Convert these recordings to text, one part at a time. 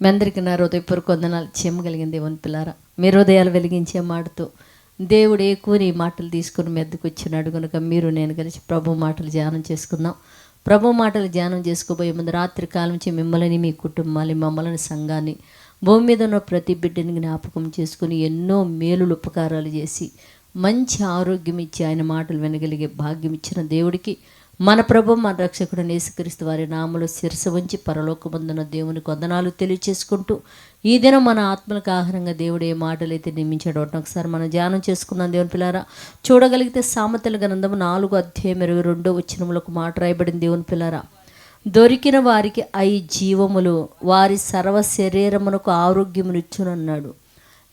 మీ అందరికీ నా హృదయపూర్వక వందనాలు. చేయగలిగిన దేవుని పిల్లారా మీ హృదయాలు వెలిగించే మాటతో దేవుడు ఎక్కువ నీ మాటలు తీసుకుని మెద్దకు వచ్చినాడు కనుక మీరు నేను కలిసి ప్రభు మాటలు ధ్యానం చేసుకుందాం. ప్రభు మాటలు ధ్యానం చేసుకోబోయే ముందు రాత్రి కాలం నుంచి మిమ్మల్ని మీ కుటుంబాన్ని మమ్మల్ని సంఘాన్ని భూమి మీద ఉన్న ప్రతి బిడ్డని జ్ఞాపకం చేసుకుని ఎన్నో మేలులు ఉపకారాలు చేసి మంచి ఆరోగ్యం ఇచ్చి ఆయన మాటలు వినగలిగే భాగ్యం ఇచ్చిన దేవుడికి మన ప్రభు మన రక్షకుడు నేసుక్రీస్తు వారి నామలు శిరస ఉంచి పరలోకమందున దేవుని వందనాలు తెలియచేసుకుంటూ ఈ దినం మన ఆత్మలకు ఆహారంగా దేవుడు ఏ మాటలైతే అయితే నియమించాడో ఒకసారి మనం ధ్యానం చేసుకున్నాం దేవుని పిల్లారా చూడగలిగితే సామెతల గ్రంథం నాలుగు అధ్యాయం ఇరవై రెండో వచ్చినములకు మాట రాయబడింది. దేవుని పిల్లారా దొరికిన వారికి ఐ జీవములు వారి సర్వ శరీరమునకు ఆరోగ్యమునిచ్చునన్నాడు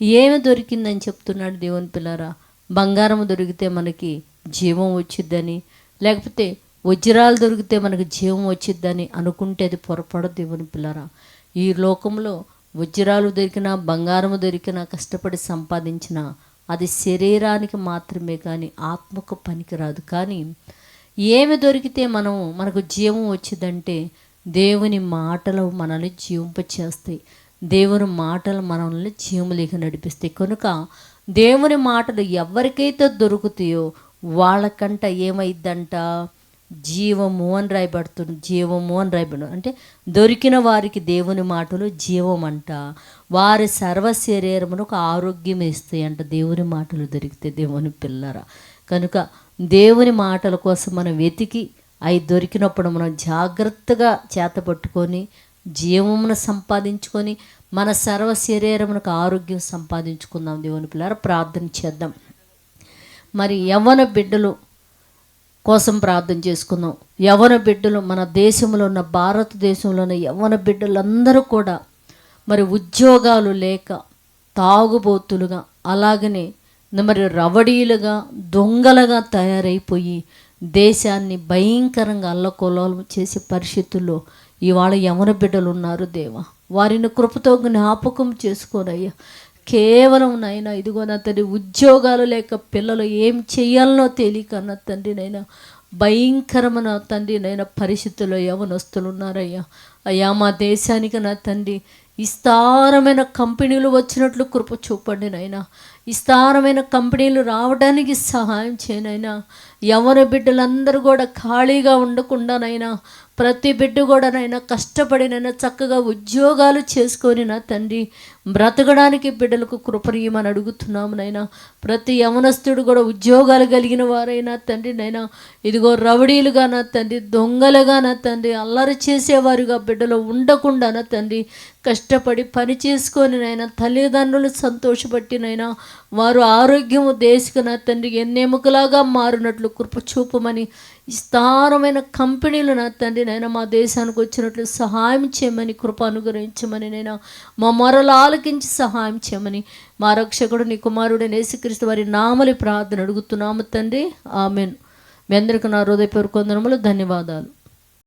ఏమి దొరికిందని చెప్తున్నాడు దేవుని పిల్లారా బంగారం దొరికితే మనకి జీవం వచ్చిద్దని లేకపోతే వజ్రాలు దొరికితే మనకు జీవం వచ్చిద్దని అనుకుంటే అది పొరపాటు దేవుని పిల్లరా. ఈ లోకంలో వజ్రాలు దొరికినా బంగారము దొరికినా కష్టపడి సంపాదించిన అది శరీరానికి మాత్రమే కానీ ఆత్మకు పనికిరాదు. కానీ ఏమి దొరికితే మనం మనకు జీవం వచ్చిందంటే దేవుని మాటలు మనల్ని జీవింపచేస్తాయి. దేవుని మాటలు మనల్ని జీవములేక నడిపిస్తాయి. కనుక దేవుని మాటలు ఎవరికైతే దొరుకుతాయో వాళ్ళకంట ఏమైద్దంట? జీవము అని రాయబడుతుంది జీవము అని రాయబడు అంటే దొరికిన వారికి దేవుని మాటలు జీవం అంట వారి సర్వ శరీరమునకు ఆరోగ్యం ఇస్తాయి అంట దేవుని మాటలు దొరికితే దేవుని పిల్లర. కనుక దేవుని మాటల కోసం మనం వెతికి అవి దొరికినప్పుడు మనం జాగ్రత్తగా చేతపట్టుకొని జీవమును సంపాదించుకొని మన సర్వ శరీరమునకు ఆరోగ్యం సంపాదించుకుందాం దేవుని పిల్లర. ప్రార్థన చేద్దాం. మరి యవ్వన బిడ్డలు కోసం ప్రార్థన చేసుకుందాం. యవ్వన బిడ్డలు మన దేశంలో ఉన్న భారతదేశంలో ఉన్న యవ్వన బిడ్డలందరూ కూడా మరి ఉద్యోగాలు లేక తాగుబోతులుగా అలాగనే మరి రవడీలుగా దొంగలుగా తయారైపోయి దేశాన్ని భయంకరంగా అల్లకొల్లోలం చేసే పరిస్థితుల్లో ఇవాళ యవన బిడ్డలు ఉన్నారు దేవా. వారిని కృపతో జ్ఞాపకం చేసుకోనయ్యా. కేవలం నాయన ఇదిగో నా తండ్రి ఉద్యోగాలు లేక పిల్లలు ఏం చేయాలనో తెలియక నా తండ్రి నైనా భయంకరమైన తండ్రి నైనా పరిస్థితుల్లో యవనస్తులు ఉన్నారయ్యా. అయ్యా మా దేశానికి నా తండ్రి విస్తారమైన కంపెనీలు వచ్చినట్లు కృప చూపండి నాయనా. విస్తారమైన కంపెనీలు రావడానికి సహాయం చేయనైనా ఎవరి బిడ్డలందరూ కూడా ఖాళీగా ఉండకుండానైనా ప్రతి బిడ్డ కూడా నైనా కష్టపడినైనా చక్కగా ఉద్యోగాలు చేసుకొని నా తండ్రి బ్రతకడానికి బిడ్డలకు కృపనీయమని అడుగుతున్నాము నైనా ప్రతి యవనస్తుడు కూడా ఉద్యోగాలు కలిగిన వారైనా తండ్రి నైనా ఇదిగో రవడీలుగా నా తండ్రి దొంగలుగా నా తండ్రి అల్లరి చేసేవారుగా బిడ్డలో ఉండకుండా తండ్రి? కష్టపడి పని చేసుకొని నైనా తల్లిదండ్రులు సంతోషపట్టినైనా వారు ఆరోగ్యము దేశకు తండ్రి ఎన్నెముకలాగా మారినట్లు కృప చూపమని విస్తారమైన కంపెనీలు నా తండ్రి నైనా మా దేశానికి వచ్చినట్లు సహాయం చేయమని కృప అనుగ్రహించమని నేను మా మొరలు ఆలకించి సహాయం చేయమని మా రక్షకుడు నీ కుమారుడు నేసుక్రీస్తు వారి నామలి ప్రార్థన అడుగుతున్నాము తండ్రి. ఆమెన్. మీ అందరికీ నా హృదయపూర్వక వందనములు ధన్యవాదాలు.